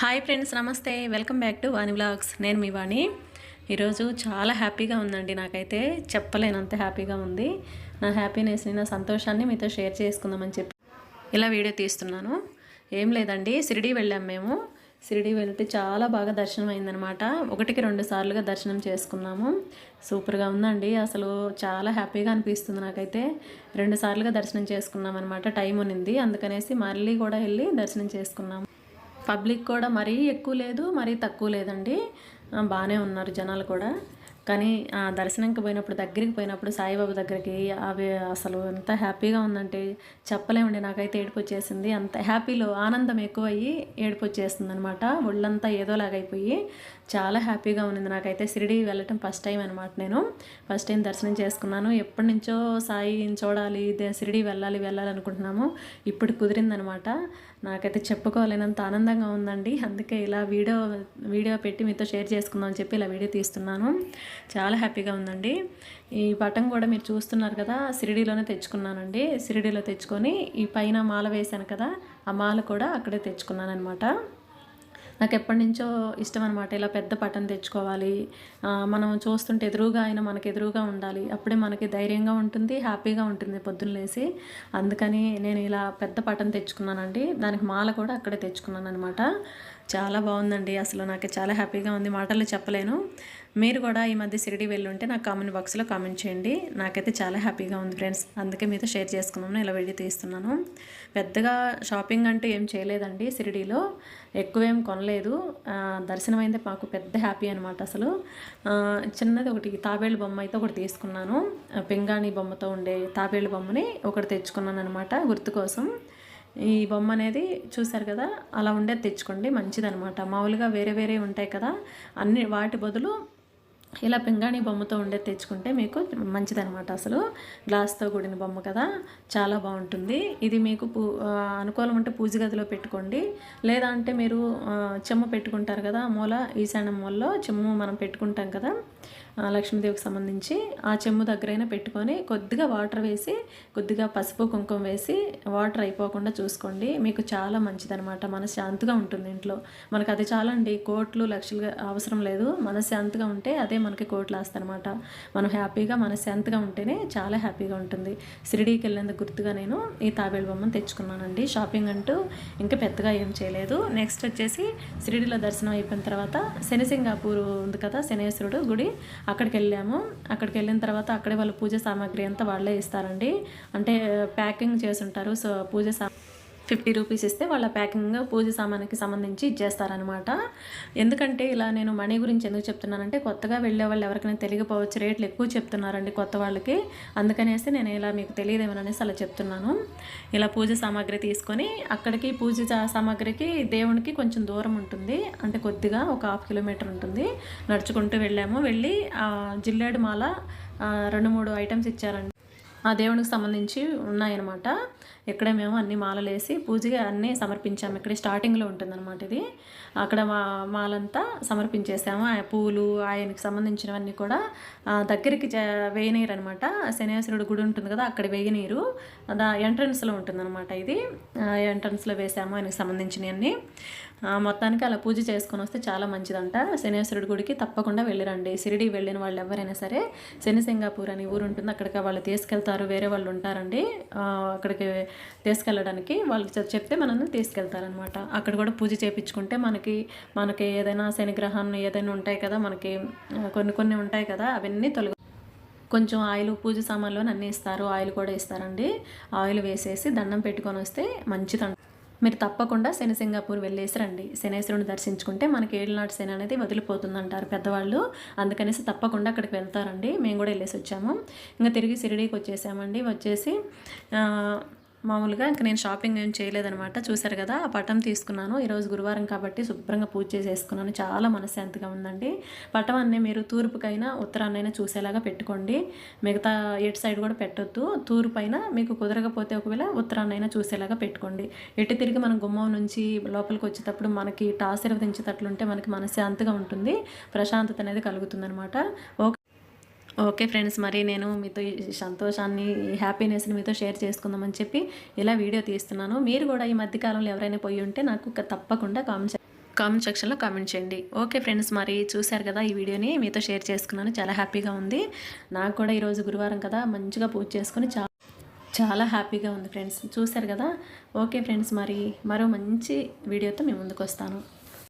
Hi friends నమస్తే. Welcome back to Vani vlogs. నేను మీ వాణి. ఈరోజు చాలా హ్యాపీగా ఉందండి. నాకైతే చెప్పలేనంత హ్యాపీగా ఉంది. నా హ్యాపీనెస్ని నా సంతోషాన్ని మీతో షేర్ చేసుకుందామని చెప్పి ఇలా వీడియో తీస్తున్నాను. ఏం లేదండి షిరిడి వెళ్ళాం మేము. షిరిడి వెళ్తే చాలా బాగా దర్శనం అయిందనమాట. ఒకటికి రెండు సార్లుగా దర్శనం చేసుకున్నాము. సూపర్గా ఉందండి. అసలు చాలా హ్యాపీగా అనిపిస్తుంది నాకైతే. రెండు సార్లుగా దర్శనం చేసుకున్నాం అనమాట టైం ఉనింది అందుకనేసి మళ్ళీ కూడా వెళ్ళి దర్శనం చేసుకున్నాము. పబ్లిక్ కూడా మరీ ఎక్కువ లేదు మరీ తక్కువ లేదండి. బాగానే ఉన్నారు జనాలు కూడా. కానీ ఆ దర్శనంకి పోయినప్పుడు దగ్గరికి పోయినప్పుడు సాయిబాబు దగ్గరికి అవి అసలు ఎంత హ్యాపీగా ఉందంటే చెప్పలేమండి. నాకైతే ఏడుపు వచ్చేసింది అంత హ్యాపీలో ఆనందం ఎక్కువయ్యి ఏడుపు వచ్చేస్తుంది అనమాట ఒళ్ళంతా ఏదోలాగా అయిపోయి చాలా హ్యాపీగా ఉన్నింది. నాకైతే షిరిడి వెళ్ళటం ఫస్ట్ టైం అనమాట నేను. ఫస్ట్ టైం దర్శనం చేసుకున్నాను. ఎప్పటి నుంచో సాయిని చూడాలి దే- షిరిడి వెళ్ళాలి వెళ్ళాలి అనుకుంటున్నాము. ఇప్పుడు కుదిరిందనమాట నాకైతే చెప్పుకోలేనంత ఆనందంగా ఉందండి. అందుకే ఇలా వీడియో వీడియో పెట్టి మీతో షేర్ చేసుకుందాం అని చెప్పి ఇలా వీడియో తీస్తున్నాను. చాలా హ్యాపీగా ఉందండి. ఈ పటం కూడా మీరు చూస్తున్నారు కదా షిరిడీలోనే తెచ్చుకున్నానండి. షిరిడీలో తెచ్చుకొని ఈ పైన మాల వేశాను కదా ఆ మాల కూడా అక్కడే తెచ్చుకున్నాను అనమాట నాకు ఎప్పటి నుంచో ఇష్టం అనమాట ఇలా పెద్ద పటం తెచ్చుకోవాలి. మనం చూస్తుంటే ఎదురుగా అయినా మనకి ఎదురుగా ఉండాలి. అప్పుడే మనకి ధైర్యంగా ఉంటుంది హ్యాపీగా ఉంటుంది పొద్దున్న లేసి. అందుకని నేను ఇలా పెద్ద పటం తెచ్చుకున్నానండి. దానికి మాల కూడా అక్కడే తెచ్చుకున్నాను అనమాట చాలా బాగుందండి. అసలు నాకు చాలా హ్యాపీగా ఉంది. మాటలు చెప్పలేను. మీరు కూడా ఈ మధ్య షిరిడి వెళ్ళుంటే నాకు కామెంట్ బాక్స్లో కామెంట్ చేయండి. నాకైతే చాలా హ్యాపీగా ఉంది ఫ్రెండ్స్. అందుకే మీతో షేర్ చేసుకున్నాను. ఇలా వెళ్ళి తీస్తున్నాను. పెద్దగా షాపింగ్ అంటూ ఏం చేయలేదండి షిరిడీలో. ఎక్కువేం కొనలేదు. దర్శనం అయితే మాకు పెద్ద హ్యాపీ అనమాట అసలు. చిన్నది ఒకటి తాబేలు బొమ్మ అయితే ఒకటి తీసుకున్నాను. పింగాణి బొమ్మతో ఉండే తాబేలు బొమ్మని ఒకటి తెచ్చుకున్నాను అనమాట గుర్తు కోసం. ఈ బొమ్మ అనేది చూసారు కదా అలా ఉండేది తెచ్చుకోండి మంచిదనమాట మామూలుగా వేరే వేరే ఉంటాయి కదా అన్ని వాటి బదులు ఇలా పింగాణి బొమ్మతో ఉండే తెచ్చుకుంటే మీకు మంచిదనమాట అసలు. గ్లాస్తో కూడిన బొమ్మ కదా. చాలా బాగుంటుంది. ఇది మీకు పూ అనుకూలం ఉంటే పూజ గదిలో పెట్టుకోండి. లేదా అంటే మీరు చెమ్మ పెట్టుకుంటారు కదా మూల ఈశాన్యం మూలలో చెమ్ము మనం పెట్టుకుంటాం కదా లక్ష్మీదేవికి సంబంధించి. ఆ చెమ్ము దగ్గరైనా పెట్టుకొని కొద్దిగా వాటర్ వేసి కొద్దిగా పసుపు కుంకుమ వేసి వాటర్ అయిపోకుండా చూసుకోండి. మీకు చాలా మంచిదనమాట మనశ్శాంతిగా ఉంటుంది ఇంట్లో. మనకు అది చాలండి. కోట్లు లక్షలుగా అవసరం లేదు. మనశ్శాంతిగా ఉంటే అదే మనకి కోట్లు వేస్తారనమాట మనం హ్యాపీగా మనశ్శాంతిగా ఉంటేనే చాలా హ్యాపీగా ఉంటుంది. షిరిడీకి వెళ్ళేందుకు గుర్తుగా నేను ఈ తాబేలు బొమ్మను తెచ్చుకున్నానండి. షాపింగ్ అంటూ ఇంకా పెద్దగా ఏం చేయలేదు. నెక్స్ట్ వచ్చేసి షిరిడీలో దర్శనం అయిపోయిన తర్వాత శనిసింగాపూర్ ఉంది కదా శనేశ్వరుడు గుడి. అక్కడికి వెళ్ళాము. అక్కడికి వెళ్ళిన తర్వాత అక్కడే వాళ్ళు పూజ సామాగ్రి అంతా వాళ్ళే ఇస్తారండి. అంటే ప్యాకింగ్ చేసి ఉంటారు సో పూజ సామాగ్రి ఫిఫ్టీ రూపీస్ ఇస్తే వాళ్ళ ప్యాకింగ్ పూజ సామాన్కి సంబంధించి ఇచ్చేస్తారనమాట ఎందుకంటే ఇలా నేను మనీ గురించి ఎందుకు చెప్తున్నానంటే కొత్తగా వెళ్ళే వాళ్ళు ఎవరికైనా తెలియకపోవచ్చు రేట్లు ఎక్కువ చెప్తున్నారండి కొత్త వాళ్ళకి. అందుకనేసి నేను ఇలా మీకు తెలియదేమోననేసి అలా చెప్తున్నాను. ఇలా పూజ సామాగ్రి తీసుకొని అక్కడికి పూజ సా- సామాగ్రికి దేవునికి కొంచెం దూరం ఉంటుంది. అంటే కొద్దిగా ఒక హాఫ్ కిలోమీటర్ ఉంటుంది. నడుచుకుంటూ వెళ్ళాము. వెళ్ళి ఆ జిల్లేడు మాల రెండు మూడు ఐటమ్స్ ఇచ్చారండి. ఆ దేవునికి సంబంధించి ఉన్నాయన్నమాట. ఇక్కడే మేము అన్ని మాలలు వేసి పూజగా అన్నీ సమర్పించాము. ఇక్కడ స్టార్టింగ్లో ఉంటుందన్నమాట ఇది. అక్కడ మా మాలంతా సమర్పించేసాము. ఆ పూలు ఆయనకి సంబంధించినవన్నీ కూడా దగ్గరికి వేయనీరు అనమాట శనేశ్వరుడు గుడి ఉంటుంది కదా అక్కడ వేయనీరు అదా ఎంట్రన్స్లో ఉంటుందన్నమాట ఇది. ఎంట్రన్స్లో వేసాము ఆయనకి సంబంధించినవన్నీ. మొత్తానికి అలా పూజ చేసుకొని వస్తే చాలా మంచిదంట. శనేశ్వరుడి గుడికి తప్పకుండా వెళ్ళిరండి. షిరిడి వెళ్ళిన వాళ్ళు ఎవరైనా సరే శని సింగాపూర్ అని ఊరు ఉంటుంది. అక్కడికి వాళ్ళు తీసుకెళ్తారు. వేరే వాళ్ళు ఉంటారండి. అక్కడికి తీసుకెళ్ళడానికి వాళ్ళకి చెప్తే మనల్ని తీసుకెళ్తారనమాట అక్కడ కూడా పూజ చేయించుకుంటే మనకి మనకి ఏదైనా శనిగ్రహం ఏదైనా ఉంటాయి కదా మనకి కొన్ని కొన్ని ఉంటాయి కదా అవన్నీ తొలగ కొంచెం ఆయిల్ పూజ సామాన్లు అన్నీ ఇస్తారు. ఆయిల్ కూడా ఇస్తారండి. ఆయిల్ వేసేసి దండం పెట్టుకొని వస్తే మంచిదంట మీరు తప్పకుండా శని సింగాపూర్ వెళ్ళేసి రండి. శనేశ్వరుని దర్శించుకుంటే మనకి ఏళ్ళనాటి శని అనేది వదిలిపోతుంది అంటారు పెద్దవాళ్ళు. అందుకనేసి తప్పకుండా అక్కడికి వెళ్తారండి. మేము కూడా వెళ్ళేసి వచ్చాము. ఇంకా తిరిగి షిరిడీకి వచ్చేసామండి. వచ్చేసి మామూలుగా ఇంక నేను షాపింగ్ ఏం చేయలేదనమాట చూశారు కదా ఆ పటం తీసుకున్నాను. ఈరోజు గురువారం కాబట్టి శుభ్రంగా పూజ చేసేసుకున్నాను. చాలా మనశ్శాంతిగా ఉందండి. పటం అన్నీ మీరు తూర్పుకైనా ఉత్తరాన్నైనా చూసేలాగా పెట్టుకోండి. మిగతా ఎటు సైడ్ కూడా పెట్టొద్దు. తూర్పు అయినా మీకు కుదరకపోతే ఒకవేళ ఉత్తరాన్నైనా చూసేలాగా పెట్టుకోండి. ఎటు తిరిగి మనం గుమ్మం నుంచి లోపలికి వచ్చేటప్పుడు మనకి ఇటు ఆశీర్వదించేటట్లుంటే మనకి మనశ్శాంతిగా ఉంటుంది. ప్రశాంతత అనేది కలుగుతుందనమాట ఓకే. ఓకే ఫ్రెండ్స్ మరి నేను మీతో ఈ సంతోషాన్ని ఈ హ్యాపీనెస్ని మీతో షేర్ చేసుకుందామని చెప్పి ఇలా వీడియో తీస్తున్నాను. మీరు కూడా ఈ మధ్యకాలంలో ఎవరైనా పోయి ఉంటే నాకు తప్పకుండా కామెంట్ కామెంట్ సెక్షన్లో కామెంట్ చేయండి. ఓకే ఫ్రెండ్స్ మరి చూశారు కదా ఈ వీడియోని మీతో షేర్ చేసుకున్నాను. చాలా హ్యాపీగా ఉంది. నాకు కూడా ఈరోజు గురువారం కదా మంచిగా పూజ చేసుకుని చాలా చాలా హ్యాపీగా ఉంది ఫ్రెండ్స్. చూశారు కదా? ఓకే ఫ్రెండ్స్ మరి మరో మంచి వీడియోతో మేము ముందుకు వస్తాను.